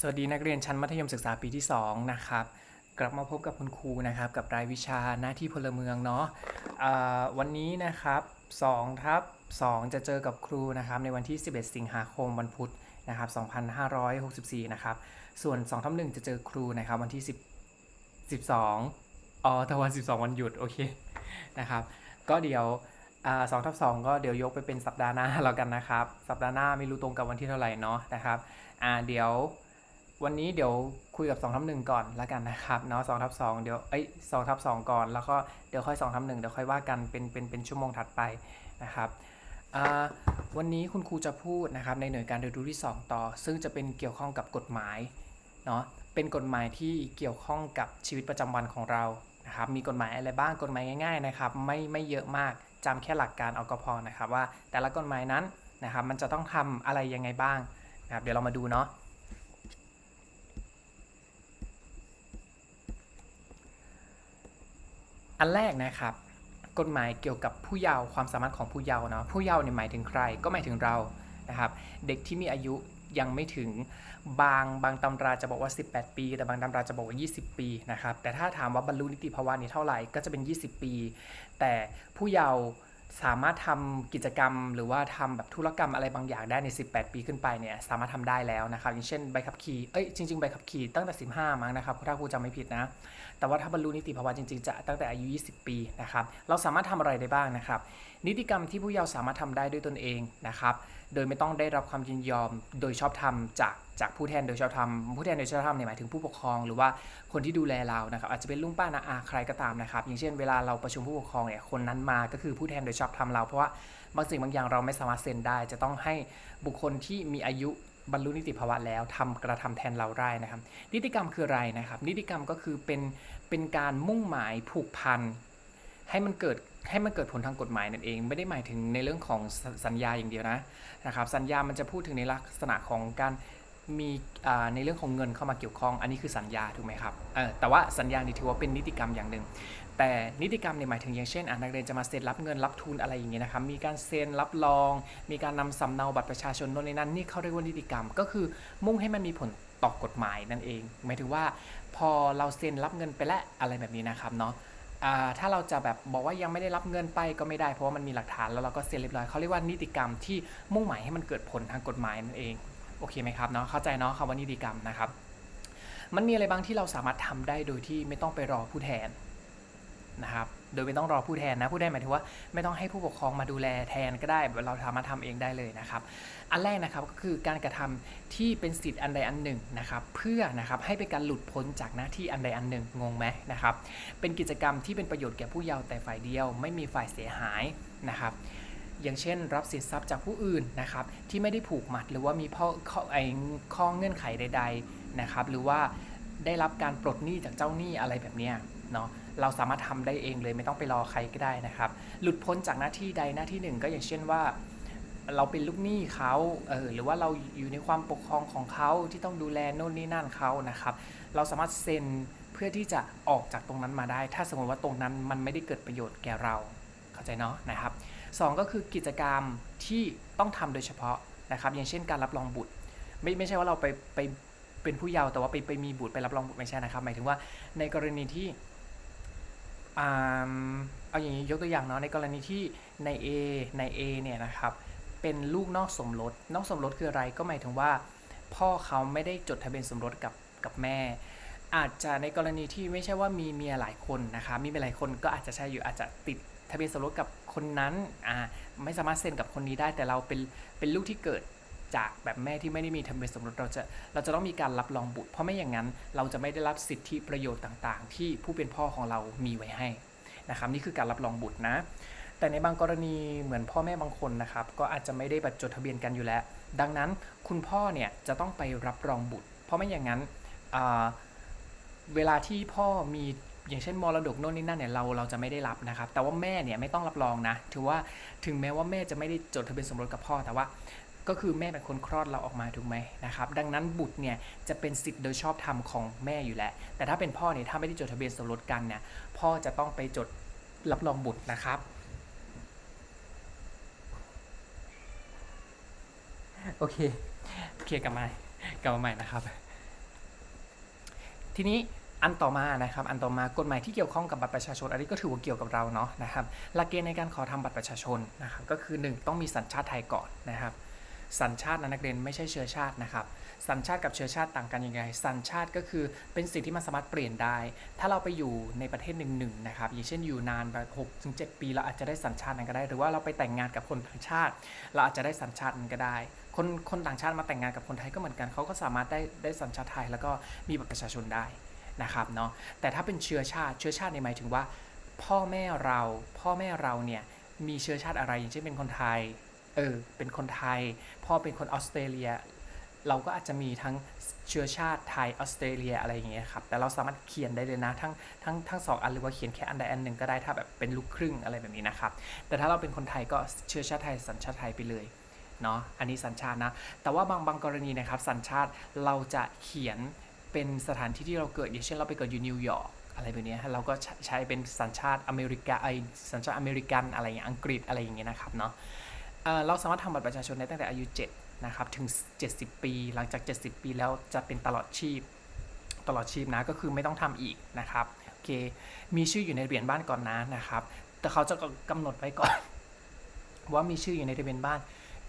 สวัสดีนักเรียนชั้นมัธยมศึกษาปีที่ 2 นะครับ กลับมาพบกับคุณครูนะครับ กับรายวิชาหน้าที่พลเมืองเนาะอ่าวันนี้นะครับ2ทับ2จะเจอกับครูนะครับในวันที่ 11 สิงหาคมวันพุธนะครับ2564 นะครับ ส่วน2ทับ1จะเจอครูนะครับวันที่ 10 12อ๋อแต่วัน 12 วันหยุด โอเคนะครับ ก็เดี๋ยวสองทับสองก็เดี๋ยวยกไปเป็นสัปดาห์หน้าแล้วกันนะครับ สัปดาห์หน้าไม่รู้ตรงกับวันที่เท่าไหร่เนาะนะครับเดี๋ยว วันนี้เดี๋ยวคุยกับ2ทับหนึ่งก่อนแล้วกันนะครับเนาะสองทับสองเดี๋ยวเอ้ยสองทับสองก่อนแล้วก็เดี๋ยวค่อย2ทับหนึ่งเดี๋ยวค่อยว่ากันเป็นเป็นเป็นชั่วโมงถัดไปนะครับวันนี้คุณครูจะพูดนะครับในหน่วยการเรียนรู้ที่ 2 ต่อ ซึ่งจะเป็นเกี่ยวข้องกับกฎหมายเนาะเป็นกฎหมายที่เกี่ยวข้องกับชีวิตประจำวันของเรานะครับมีกฎหมายอะไรบ้างกฎหมายง่ายๆนะครับไม่ไม่เยอะมากจำแค่หลักการเอาก็พอนะครับว่าแต่ละกฎหมายนั้นนะครับมันจะต้องทำอะไรยังไงบ้างนะครับเดี๋ยวเรามาดูเนาะ อันแรกนะครับ กฎหมายเกี่ยวกับผู้เยาว์ความสามารถของผู้เยาว์เนาะผู้เยาว์เนี่ยหมายถึงใครก็หมายถึงเรานะครับ เด็กที่มีอายุยังไม่ถึงบางบางตำราจะบอกว่า 18 ปี แต่บางตำราจะบอกว่า 20 ปีนะครับแต่ถ้าถามว่าบรรลุนิติภาวะนี้เท่าไหร่ก็จะเป็น 20 ปี แต่ผู้เยาว์ สามารถทำกิจกรรม หรือว่าทำแบบธุรกรรมอะไรบางอย่างได้ใน 18 ปีขึ้นไปเนี่ยสามารถทำได้แล้วนะครับอย่างเช่นใบขับขี่เอ้ยจริงๆใบขับขี่ตั้งแต่ 15 มั้งนะครับถ้าครูจำไม่ผิดนะ แต่ว่าถ้าบรรลุนิติภาวะจริงๆจะตั้งแต่อายุ 20 ปีนะครับเราสามารถทำอะไรได้บ้างนะครับ นิติกรรมที่ผู้เยาว์สามารถทำได้ด้วยตนเองนะครับโดยไม่ต้องได้รับความยินยอมโดยชอบธรรมจากจากผู้แทนโดยชอบธรรมผู้แทนโดยชอบธรรมเนี่ยหมายถึงผู้ปกครองหรือว่าคนที่ดูแลเรานะครับอาจจะเป็นลุงป้านาอาใครก็ตามนะครับ อย่างเช่นเวลาเราประชุมผู้ปกครองเนี่ยคนนั้นมาก็คือผู้แทนโดยชอบธรรมเรา เพราะว่าบางสิ่งบางอย่างเราไม่สามารถเซ็นได้ จะต้องให้บุคคลที่มีอายุบรรลุนิติภาวะแล้วทำกระทำแทนเราได้นะครับ นิติกรรมคืออะไรนะครับ นิติกรรมก็คือเป็นเป็นการมุ่งหมายผูกพัน ให้มันเกิดให้มันเกิดผลทางกฎหมายนั่นเอง ไม่ได้หมายถึงในเรื่องของสสัญญาอย่างเดียวนะนะครับสัญญามันจะพูดถึงในลักษณะของการมีในเรื่องของเงินเข้ามาเกี่ยวข้อง อันนี้คือสัญญาถูกไหมครับแต่ว่าสัญญานี่ถือว่าเป็นนิติกรรมอย่างหนึ่งแต่นิติกรรมเนี่ยหมายถึงอย่างเช่นนักเรียนจะมาเซ็นรับเงินรับทุนอะไรอย่างเงี้ยนะครับมีการเซ็นรับรอง มีการนำสำเนาบัตรประชาชนโน่นนี่นั่นนี่เขาเรียกว่านิติกรรม ก็คือมุ่งให้มันมีผลต่อกฎหมายนั่นเอง หมายถึงว่าพอเราเซ็นรับเงินไปแล้วอะไรแบบนี้นะครับเนาะ ถ้าเราจะแบบบอกว่ายังไม่ได้รับเงินไปก็ไม่ได้เพราะว่ามันมีหลักฐานแล้วเราก็เซ็นเรียบร้อยเขาเรียกว่านิติกรรมที่มุ่งหมายให้มันเกิดผลทางกฎหมายนั่นเองโอเคไหมครับเนาะเข้าใจเนาะคำว่านิติกรรมนะครับ มันมีอะไรบ้างที่เราสามารถทำได้โดยที่ไม่ต้องไปรอผู้แทนนะครับ โดยไม่ต้องรอผู้แทนนะผู้แทนหมายถึงว่าไม่ต้องให้ผู้ปกครองมาดูแลแทนก็ได้ เราสามารถทำเองได้เลยนะครับ อันแรกนะครับก็คือการกระทำที่เป็นสิทธิ์อันใดอันหนึ่งนะครับ เพื่อนะครับให้เป็นการหลุดพ้นจากหน้าที่อันใดอันหนึ่งงงไหมนะครับ เป็นกิจกรรมที่เป็นประโยชน์แก่ผู้เยาว์แต่ฝ่ายเดียว ไม่มีฝ่ายเสียหายนะครับอย่างเช่น รับสินทรัพย์จากผู้อื่นนะครับที่ไม่ได้ผูกมัดหรือว่ามีข้อข้อไอ้ข้อเงื่อนไขใด ๆนะครับ หรือว่าได้รับการปลดหนี้จากเจ้าหนี้อะไรแบบเนี้ยเนาะ เราสามารถทำได้เองเลยไม่ต้องไปรอใครก็ได้นะครับ หลุดพ้นจากหน้าที่ใดหน้าที่หนึ่งก็อย่างเช่นว่า เราเป็นลูกหนี้เขาเออหรือว่าเราอยู่ในความปกครองของเขาที่ต้องดูแลโน่นนี่นั่นเขานะครับ เราสามารถเซ็นเพื่อที่จะออกจากตรงนั้นมาได้ ถ้าสมมติว่าตรงนั้นมันไม่ได้เกิดประโยชน์แก่เราเข้าใจเนาะนะครับสองก็คือกิจกรรมที่ต้องทำโดยเฉพาะนะครับ อย่างเช่นการรับรองบุตร ไม่ไม่ใช่ว่าเราไปไปเป็นผู้เยาว์แต่ว่าไปไปมีบุตรไปรับรองบุตรไม่ใช่นะครับ หมายถึงว่าในกรณีที่ เอาอย่างนี้ยกตัวอย่างเนาะในกรณีที่ใน A ใน A เนี่ยนะครับเป็นลูกนอกสมรสนอกสมรสคืออะไรก็หมายถึงว่า พ่อเขาไม่ได้จดทะเบียนสมรสกับกับแม่ อาจจะในกรณีที่ไม่ใช่ว่ามีเมียหลายคนนะคะมีเมียหลายคนก็อาจจะใช่อยู่อาจจะติดทะเบียนสมรสกับคนนั้นอ่าไม่สามารถเซ็นกับคนนี้ได้แต่เราเป็นเป็นลูกที่เกิด จากแบบแม่ที่ไม่ได้มีทะเบียนสมรสเราจะเราจะต้องมีการรับรองบุตร เพราะไม่อย่างนั้นเราจะไม่ได้รับสิทธิประโยชน์ต่าง ๆ ที่ผู้เป็นพ่อของเรามีไว้ให้นะครับนี่คือการรับรองบุตรนะ แต่ในบางกรณีเหมือนพ่อแม่บางคนนะครับ ก็อาจจะไม่ได้บัตรจดทะเบียนกันอยู่แล้ว ดังนั้นคุณพ่อเนี่ยจะต้องไปรับรองบุตร เพราะไม่อย่างนั้นเวลาที่พ่อมีอย่างเช่นมรดกโน่นนี่นั่นเนี่ยเราเราจะไม่ได้รับนะครับ แต่ว่าแม่เนี่ยไม่ต้องรับรองนะ ถือว่าถึงแม้ว่าแม่จะไม่ได้จดทะเบียนสมรสกับพ่อแต่ว่า ก็คือแม่เป็นคนคลอดเราออกมาถูกไหมนะครับดังนั้นบุตรเนี่ยจะเป็นสิทธิ์โดยชอบธรรมของแม่อยู่แล้ว แต่ถ้าเป็นพ่อเนี่ยถ้าไม่ได้จดทะเบียนสมรสกันเนี่ยพ่อจะต้องไปจดรับรองบุตรนะครับโอเคโอเคกลับมากลับมาใหม่นะครับ ทีนี้อันต่อมานะครับ อันต่อมากฎหมายที่เกี่ยวข้องกับบัตรประชาชน อันนี้ก็ถือว่าเกี่ยวกับเราเนาะนะครับหลักเกณฑ์ในการขอทำบัตรประชาชนนะครับ ก็คือ 1 ต้องมีสัญชาติไทยก่อนนะครับ สัญชาตินะนักเรียนไม่ใช่เชื้อชาตินะครับ สัญชาติกับเชื้อชาติต่างกันยังไง สัญชาติก็คือเป็นสิ่งที่มันสามารถเปลี่ยนได้ ถ้าเราไปอยู่ในประเทศหนึ่งๆนะครับ อย่างเช่นอยู่นานแบบหกถึงเจ็ดปีเราอาจจะได้สัญชาตินั้นก็ได้ หรือว่าเราไปแต่งงานกับคนต่างชาติ เราอาจจะได้สัญชาตินั้นก็ได้ คนคนต่างชาติมาแต่งงานกับคนไทยก็เหมือนกันเขาก็สามารถได้ได้สัญชาติไทย แล้วก็มีบัตรประชาชนได้นะครับเนาะ แต่ถ้าเป็นเชื้อชาติ เชื้อชาติในหมายถึงว่า พ่อแม่เรา พ่อแม่เราเนี่ยมีเชื้อชาติอะไร อย่างเช่นเป็นคนไทย เออเป็นคนไทย พ่อเป็นคนออสเตรเลีย เราก็อาจจะมีทั้งเชื้อชาติไทยออสเตรเลียอะไรอย่างเงี้ยครับแต่เราสามารถเขียนได้เลยนะทั้งทั้งทั้งสองอันหรือว่าเขียนแค่อันใดอันหนึ่งก็ได้ถ้าแบบเป็นลูกครึ่งอะไรแบบนี้นะครับแต่ถ้าเราเป็นคนไทยก็เชื้อชาติไทยสัญชาติไทยไปเลยเนาะอันนี้สัญชาตินะแต่ว่าบางบางกรณีนะครับสัญชาติเราจะเขียนเป็นสถานที่ที่เราเกิดอย่างเช่นเราไปเกิดอยู่นิวยอร์กอะไรแบบนี้เราก็ใช้เป็นสัญชาติอเมริกาไอสัญชาติอเมริกันอะไรอย่างเงี้ยอังกฤษอะไรอย่างเงี้ยนะครับเนาะ เเราสามารถทำบัตรประชาชนได้ตั้งแต่อายุ 7 นะครับ ถึง 70 ปี หลังจาก 70 ปีแล้วจะเป็นตลอดชีพ ตลอดชีพนะ ก็คือไม่ต้องทำอีกนะครับโอเค มีชื่ออยู่ในทะเบียนบ้านก่อนนะนะครับ แต่เขาจะกำหนดไว้ก่อน ว่ามีชื่ออยู่ในทะเบียนบ้าน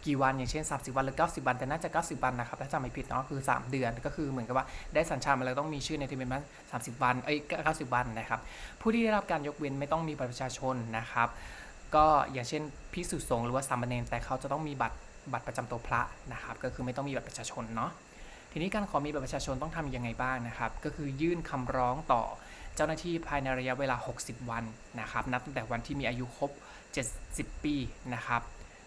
กี่วันอย่างเช่น 30 วันหรือ 90 วัน แต่น่าจะ 90 วันนะครับ ถ้าจำไม่ผิดเนาะคือ 3 เดือนก็คือเหมือนกับว่าได้สัญชาติมาแล้วต้องมีชื่อในทะเบียนบ้าน30 วันเอ้ย90 วันนะครับ ผู้ที่ได้รับการยกเว้นไม่ต้องมีบัตรประชาชนนะครับ ก็อย่างเช่นพิสุสงฆ์หรือว่าสามเณรแต่เขาจะต้องมีบัตรบัตรประจำตัวพระนะครับ ก็คือไม่ต้องมีบัตรประชาชนเนาะทีนี้การขอมีบัตรประชาชนต้องทำยังไงบ้างนะครับ ก็คือยื่นคำร้องต่อเจ้าหน้าที่ภายในระยะเวลา 60 วันนะครับ นับตั้งแต่วันที่มีอายุครบ 70 ปีนะครับ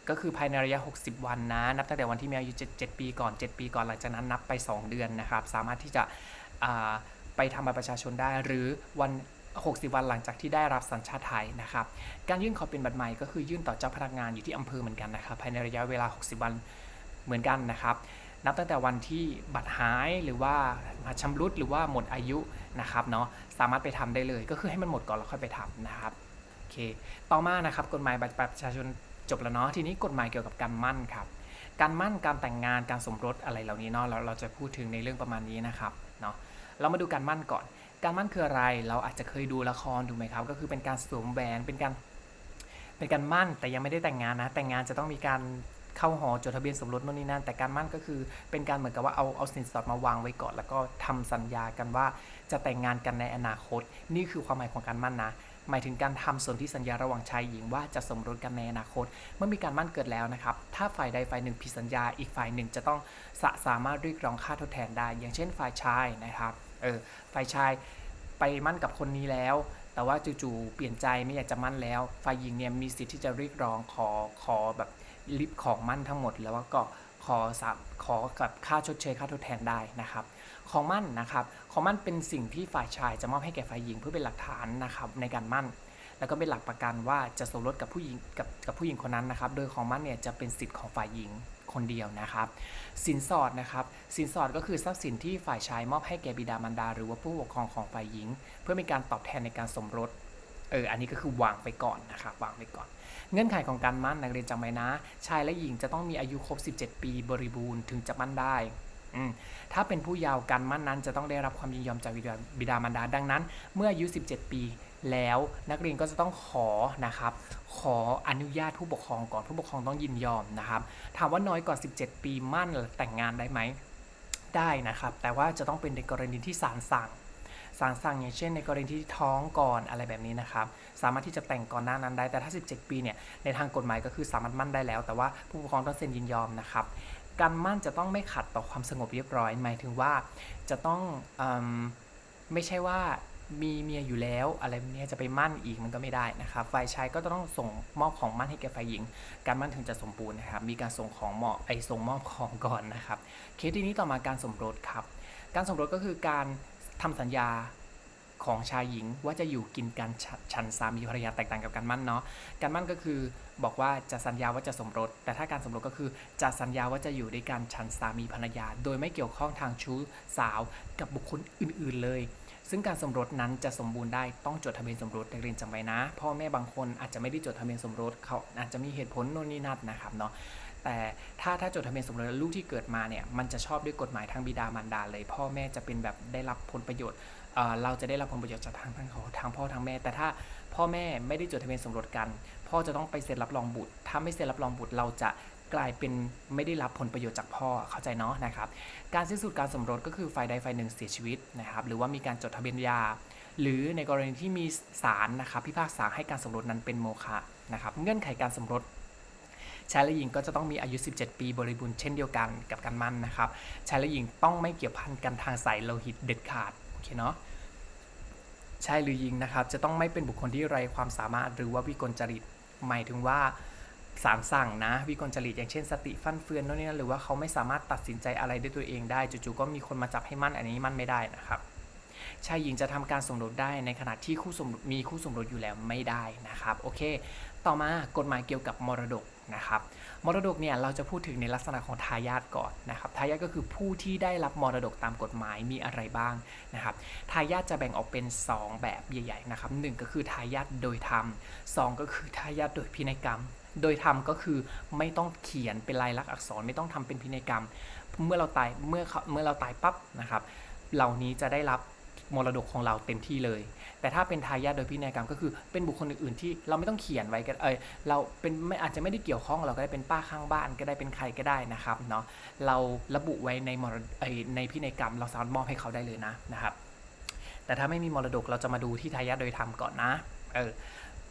ก็คือภายในระยะ 60 วันนะ นับตั้งแต่วันที่มีอายุ 7 ปีก่อน 7 ปีก่อนหลังจากนั้นนับไป 2 เดือนนะครับ สามารถที่จะไปทำบัตรประชาชนได้หรือวัน 60 วันหลังจากที่ได้รับสัญชาติไทยนะครับ การยื่นขอเป็นบัตรใหม่ก็คือยื่นต่อเจ้าพนักงานอยู่ที่อำเภอเหมือนกันนะครับ ภายในระยะเวลา 60 วันเหมือนกันนะครับ นับตั้งแต่วันที่บัตรหายหรือว่าชำรุดหรือว่าหมดอายุนะครับเนาะ สามารถไปทำได้เลย ก็คือให้มันหมดก่อนแล้วค่อยไปทำนะครับ โอเค ต่อมานะครับกฎหมายบัตรประชาชนจบแล้วเนาะ ทีนี้กฎหมายเกี่ยวกับการมั่นครับ การมั่น การแต่งงาน การสมรสอะไรเหล่านี้เนาะ เราเราจะพูดถึงในเรื่องประมาณนี้นะครับ เนาะ เรามาดูการมั่นก่อน การมั่นคืออะไร เราอาจจะเคยดูละครถูกไหมครับ ก็คือเป็นการสวมแหวนเป็นการเป็นการมั่นแต่ยังไม่ได้แต่งงานนะ แต่งงานจะต้องมีการเข้าหอจดทะเบียนสมรสโน่นนี่นั่นแต่การมั่นก็คือเป็นการเหมือนกับว่าเอาเอาสินสอดมาวางไว้ก่อน แล้วก็ทำสัญญากันว่าจะแต่งงานกันในอนาคต นี่คือความหมายของการมั่นนะหมายถึงการทำสนธิสัญญาระหว่างชายหญิงว่าจะสมรสกันในอนาคต เมื่อมีการมั่นเกิดแล้วนะครับ ถ้าฝ่ายใดฝ่ายหนึ่งผิดสัญญา อีกฝ่ายหนึ่งจะต้องสามารถเรียกร้องค่าทดแทนได้ อย่างเช่นฝ่ายชายนะครับ เออฝ่ายชายไปมั่นกับคนนี้แล้ว แต่ว่าจู่ๆเปลี่ยนใจไม่อยากจะมั่นแล้ว ฝ่ายหญิงเนี่ยมีสิทธิ์ที่จะเรียกร้องขอขอแบบริบของมั่นทั้งหมด แล้วก็ขอสับขอกับค่าชดเชยค่าทดแทนได้นะครับ ของมั่นนะครับ ของมั่นเป็นสิ่งที่ฝ่ายชายจะมอบให้แก่ฝ่ายหญิงเพื่อเป็นหลักฐานนะครับในการมั่น แล้วก็เป็นหลักประกันว่าจะสมรสกับผู้หญิงกับกับผู้หญิงคนนั้นนะครับ โดยของมั่นเนี่ยจะเป็นสิทธิ์ของฝ่ายหญิง คนเดียวนะครับ สินสอดนะครับ สินสอดก็คือทรัพย์สินที่ฝ่ายชายมอบให้แก่บิดามารดา หรือว่าผู้ปกครองของฝ่ายหญิง เพื่อเป็นการตอบแทนในการสมรสเออ อันนี้ก็คือวางไปก่อนนะครับ วางไปก่อน เงื่อนไขของการมั่นนักเรียนจำไว้นะ ชายและหญิงจะต้องมีอายุครบ 17 ปีบริบูรณ์ถึงจะมั่นได้ถ้าเป็นผู้เยาว์การมั่นนั้นจะต้องได้รับความยินยอมจากบิดาบิดามารดาดังนั้น เมื่ออายุ 17 ปี แล้วนักเรียนก็จะต้องขอนะครับขออนุญาตผู้ปกครองก่อนผู้ปกครองต้องยินยอมนะครับถามว่าน้อยกว่า 17 ปีมั่นแต่งงานได้ไหมได้นะครับ แต่ว่าจะต้องเป็นในกรณีที่ศาลสั่งศาลสั่งอย่างเช่นในกรณีที่ท้องก่อนอะไรแบบนี้นะครับ สามารถที่จะแต่งก่อนหน้านั้นได้แต่ถ้า 17 ปีเนี่ยในทางกฎหมายก็คือสามารถมั่นได้แล้ว แต่ว่าผู้ปกครองต้องเซ็นยินยอมนะครับ การมั่นจะต้องไม่ขัดต่อความสงบเรียบร้อย หมายถึงว่าจะต้องอไม่ใช่ว่า มีเมียอยู่แล้วอะไรแบบนี้จะไปมั่นอีกมันก็ไม่ได้นะครับฝ่ายชายก็ต้องส่งมอบของมั่นให้แก่ฝ่ายหญิง การมั่นถึงจะสมบูรณ์นะครับมีการส่งของเหมาะไอส่งมอบของก่อนนะครับเคสที่นี้ต่อมาการสมรสครับ การสมรสก็คือการทำสัญญาของชายหญิงว่าจะอยู่กินกันฉันสามีภรรยาแตกต่างกับการมั่นเนาะการมั่นก็คือบอกว่าจะสัญญาว่าจะสมรส แต่ถ้าการสมรสก็คือจะสัญญาว่าจะอยู่ด้วยกันฉันสามีภรรยา โดยไม่เกี่ยวข้องทางชู้สาวกับบุคคลอื่น ๆ เลย ซึ่งการสมรสนั้นจะสมบูรณ์ได้ต้องจดทะเบียนสมรสนักเรียนจำไว้นะ พ่อแม่บางคนอาจจะไม่ได้จดทะเบียนสมรสเขาอาจจะมีเหตุผลโน่นนี่นั่นนะครับเนาะแต่ถ้าถ้าจดทะเบียนสมรสลูกที่เกิดมาเนี่ยมันจะชอบด้วยกฎหมายทางบิดามารดาเลย พ่อแม่จะเป็นแบบได้รับผลประโยชน์เเราจะได้รับผลประโยชน์จากทางทางเขาทางพ่อทางแม่ แต่ถ้าพ่อแม่ไม่ได้จดทะเบียนสมรสกัน พ่อจะต้องไปเซ็นรับรองบุตร ถ้าไม่เซ็นรับรองบุตรเราจะ กลายเป็นไม่ได้รับผลประโยชน์จากพ่อเข้าใจเนาะนะครับ การสิ้นสุดการสมรสก็คือฝ่ายใดฝ่ายหนึ่งเสียชีวิตนะครับ หรือว่ามีการจดทะเบียนยา หรือในกรณีที่มีศาลนะครับพิพากษาให้การสมรสนั้นเป็นโมฆะนะครับ เงื่อนไขการสมรสชายและหญิงก็จะต้องมีอายุ 17 ปีบริบูรณ์เช่นเดียวกันกับการมั่นนะครับชายและหญิงต้องไม่เกี่ยวพันกันทางสายโลหิตเด็ดขาดโอเคเนาะชายหรือหญิงนะครับจะต้องไม่เป็นบุคคลที่ไร้ความสามารถหรือว่าวิกลจริตหมายถึงว่า สารสั่งนะวิกลจริตอย่างเช่นสติฟั่นเฟือนโน่นนี่นั่นหรือว่าเขาไม่สามารถตัดสินใจอะไรด้วยตัวเองได้จู่ๆก็มีคนมาจับให้มั่นอันนี้มั่นไม่ได้นะครับชายหญิงจะทำการสมรสได้ในขณะที่คู่สมรสมีคู่สมรสอยู่แล้วไม่ได้นะครับโอเค ต่อมากฎหมายเกี่ยวกับมรดกนะครับมรดกเนี่ยเราจะพูดถึงในลักษณะของทายาทก่อนนะครับทายาทก็คือผู้ที่ได้รับมรดกตามกฎหมายมีอะไรบ้างนะครับทายาทจะแบ่งออกเป็น 2 แบบใหญ่ๆนะครับหนึ่งก็คือทายาทโดยธรรมสองก็คือทายาทโดยพินัยกรรม โดยธรรมก็คือไม่ต้องเขียนเป็นลายลักษณ์อักษรไม่ต้องทำเป็นพินัยกรรม เมื่อเราตายเมื่อเมื่อเราตายปั๊บนะครับเหล่านี้จะได้รับมรดกของเราเต็มที่เลย แต่ถ้าเป็นทายาทโดยพินัยกรรมก็คือเป็นบุคคลอื่นๆที่เราไม่ต้องเขียนไว้ก็เออเราเป็นไม่อาจจะไม่ได้เกี่ยวข้องเราก็ได้เป็นป้าข้างบ้านก็ได้เป็นใครก็ได้นะครับเนาะเราระบุไว้ในมรเอยในพินัยกรรม เราสามารถมอบให้เขาได้เลยนะนะครับ แต่ถ้าไม่มีมรดกเราจะมาดูที่ทายาทโดยธรรมก่อนนะเออ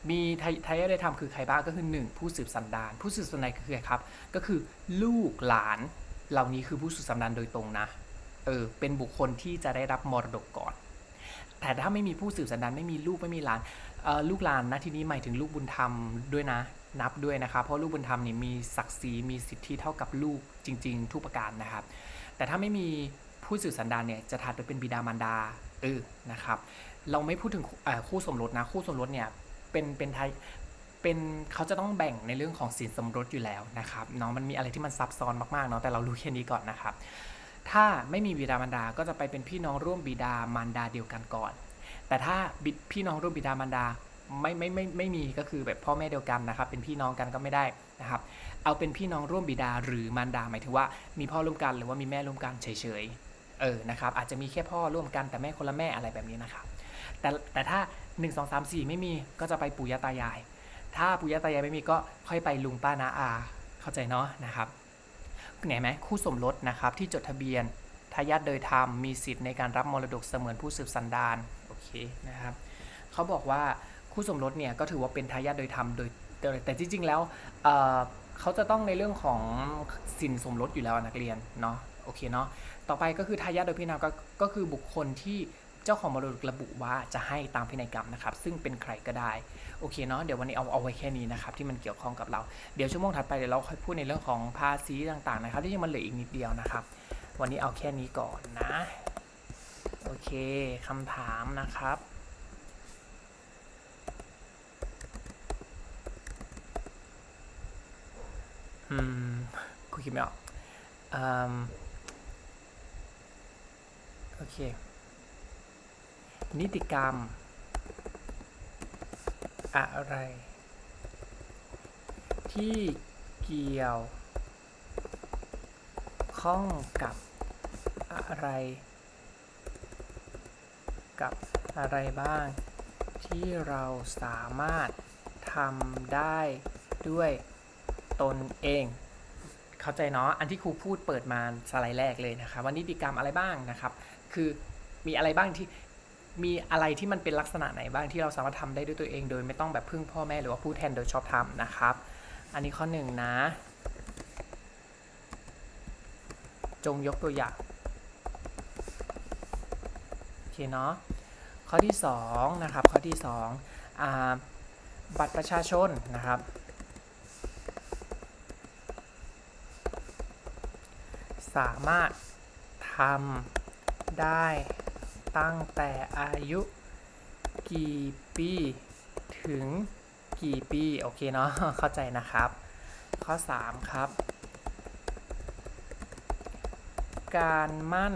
มีทยทายาทโดยธรรมคือใครบ้างก็คือ 1 ผู้สืบสันดาน ผู้สืบสันดานคือใครครับ ก็คือลูกหลานเหล่านี้คือผู้สืบสันดานโดยตรงนะเออเป็นบุคคลที่จะได้รับมรดกก่อน แต่ถ้าไม่มีผู้สืบสันดานไม่มีลูกไม่มีหลานออลูกหลานนะทีนี้หมายถึงลูกบุญธรรมด้วยนะนับด้วยนะครับ เพราะลูกบุญธรรมนี่มีศักดิ์ศรีมีสิทธิเท่ากับลูกจริง ๆ ทุกประการนะครับ แต่ถ้าไม่มีผู้สืบสันดานเนี่ยจะถัดไปเป็นบิดามารดาเออนะครับ เราไม่พูดถึงคู่สมรสนะคู่สมรสเนี่ย เป็นเป็นไทยเป็นเขาจะต้องแบ่งในเรื่องของสินสมรสอยู่แล้วนะครับเนาะมันมีอะไรที่มันซับซ้อนมากๆเนาะแต่เรารู้แค่นี้ก่อนนะครับ ถ้าไม่มีบิดามารดาก็จะไปเป็นพี่น้องร่วมบิดามารดาเดียวกันก่อน แต่ถ้าบิดพี่น้องร่วมบิดามารดาไม่ไม่ไม่ไม่มีก็คือแบบพ่อแม่เดียวกันนะครับ เป็นพี่น้องกันก็ไม่ได้นะครับ เอาเป็นพี่น้องร่วมบิดาหรือมารดาหมายถึงว่ามีพ่อร่วมกันหรือว่ามีแม่ร่วมกันเฉยๆเออนะครับอาจจะมีแค่พ่อร่วมกันแต่แม่คนละแม่อะไรแบบนี้นะครับ แต่แต่ถ้า 1 2 3 4 ไม่มีก็จะไปปู่ย่าตายาย ถ้าปู่ย่าตายายไม่มีก็ค่อยไปลุงป้านาอา เข้าใจเนาะนะครับเห็นไหมคู่สมรสนะครับที่จดทะเบียนทายาทโดยธรรมมีสิทธิ์ในการรับมรดกเสมือนผู้สืบสันดานโอเคนะครับเขาบอกว่าคู่สมรสเนี่ยก็ถือว่าเป็นทายาทโดยธรรมโดยแต่จริงๆแล้วเเขาจะต้องในเรื่องของสินสมรสอยู่แล้วนักเรียนเนาะโอเคเนาะต่อไปก็คือทายาทโดยพินัยกรรมก็ก็คือบุคคลที่ จ้าของมรดกระบุว่าจะให้ตามพินัยกรรมนะครับ ซึ่งเป็นใครก็ได้ โอเคเนาะเดี๋ยววันนี้เอาเอาไว้แค่นี้นะครับ ที่มันเกี่ยวข้องกับเรา เดี๋ยวชั่วโมงถัดไปเดี๋ยวเราค่อยพูดในเรื่องของภาษีต่างๆนะครับ ที่ยังมันเหลืออีกนิดเดียวนะครับ วันนี้เอาแค่นี้ก่อนนะ โอเคคำถามนะครับอืมกูคิดไม่ออกอืมโอเค นิติกรรม อะไร ที่เกี่ยว ข้องกับอะไร กับอะไรบ้าง ที่เราสามารถทำได้ด้วยตนเองเข้าใจเนาะ อันที่ครูพูดเปิดมาสไลด์แรกเลยนะครับว่านิติกรรมอะไรบ้างนะครับ คือมีอะไรบ้างที่ มีอะไรที่มันเป็นลักษณะไหนบ้างที่เราสามารถทำได้ด้วยตัวเอง โดยไม่ต้องแบบพึ่งพ่อแม่หรือว่าผู้แทนโดยชอบธรรมนะครับ อันนี้ข้อหนึ่งนะ จงยกตัวอย่างโอเคเนาะข้อที่2นะครับข้อที่2อบัตรประชาชนนะครับ สามารถทำได้ ตั้งแต่อายุกี่ปีถึงกี่ปีโอเคเนาะเข้าใจนะครับ ข้อ 3 ครับ การมั่น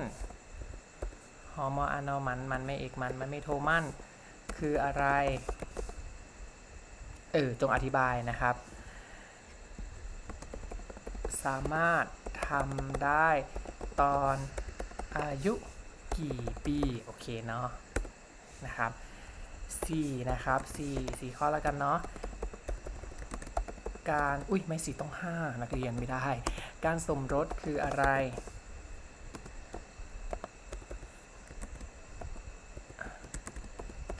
ฮอร์โมนอนอมันมันไม่เอกมันมันไม่โทมั่น คืออะไรเออจงอธิบายนะครับ สามารถทำได้ตอนอายุ กี่ปีโอเคเนาะนะครับ4นะครับ4 4ข้อแล้วกันเนาะการอุ้ยไม่สี่ต้อง 5 นักเรียนไม่ได้ การสมรสคืออะไร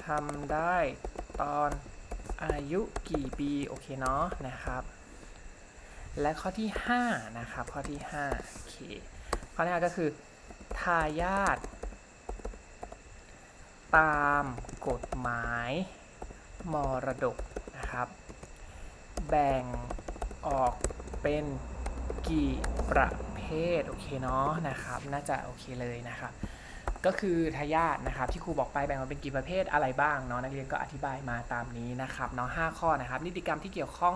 ทำได้ตอนอายุกี่ปี โอเคเนาะนะครับ และข้อที่ 5 นะครับ ข้อที่5โอเคข้อที่5ก็คือ ทายาท ตามกฎหมายมรดกนะครับ แบ่งออกเป็นกี่ประเภทโอเคเนาะนะครับ น่าจะโอเคเลยนะครับ ก็คือทายาทนะครับที่ครูบอกไปแบ่งออกเป็นกี่ประเภทอะไรบ้างเนาะนักเรียนก็อธิบายมาตามนี้นะครับเนาะห้าข้อนะครับ นิติกรรมที่เกี่ยวข้อง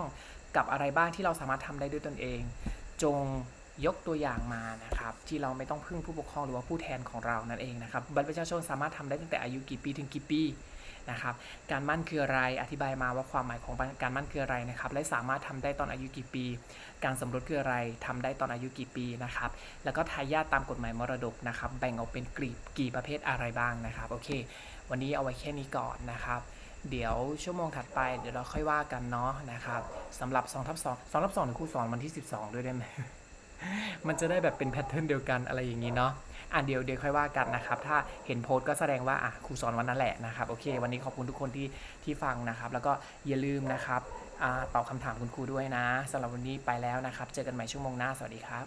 กับอะไรบ้างที่เราสามารถทำได้ด้วยตนเอง จง ยกตัวอย่างมานะครับที่เราไม่ต้องพึ่งผู้ปกครองหรือว่าผู้แทนของเรานั่นเองนะครับบัตรประชาชนสามารถทำได้ตั้งแต่อายุกี่ปีถึงกี่ปีนะครับการมั่นคืออะไรอธิบายมาว่าความหมายของการมั่นคืออะไรนะครับและสามารถทำได้ตอนอายุกี่ปี การสมรสคืออะไรทำได้ตอนอายุกี่ปีนะครับแล้วก็ทายาทตามกฎหมายมรดกนะครับแบ่งออกเป็นกรีบกี่ประเภทอะไรบ้างนะครับโอเค วันนี้เอาไว้แค่นี้ก่อนนะครับเดี๋ยวชั่วโมงถัดไปเดี๋ยวเราค่อยว่ากันเนาะนะครับสำหรับ2ทับ2 2ทับ2หรือครูสอนวันที่ 12 ด้วยได้ไหม มันจะได้แบบเป็นแพทเทิร์นเดียวกันอะไรอย่างนี้เนาะอะเดี๋ยวเดี๋ยวค่อยว่ากันนะครับ ถ้าเห็นโพสต์ก็แสดงว่าอะครูสอนวันนั้นแหละนะครับโอเค วันนี้ขอบคุณทุกคนที่ที่ฟังนะครับ แล้วก็อย่าลืมนะครับอ่าตอบคำถามคุณครูด้วยนะสำหรับวันนี้ไปแล้วนะครับ เจอกันใหม่ชั่วโมงหน้าสวัสดีครับ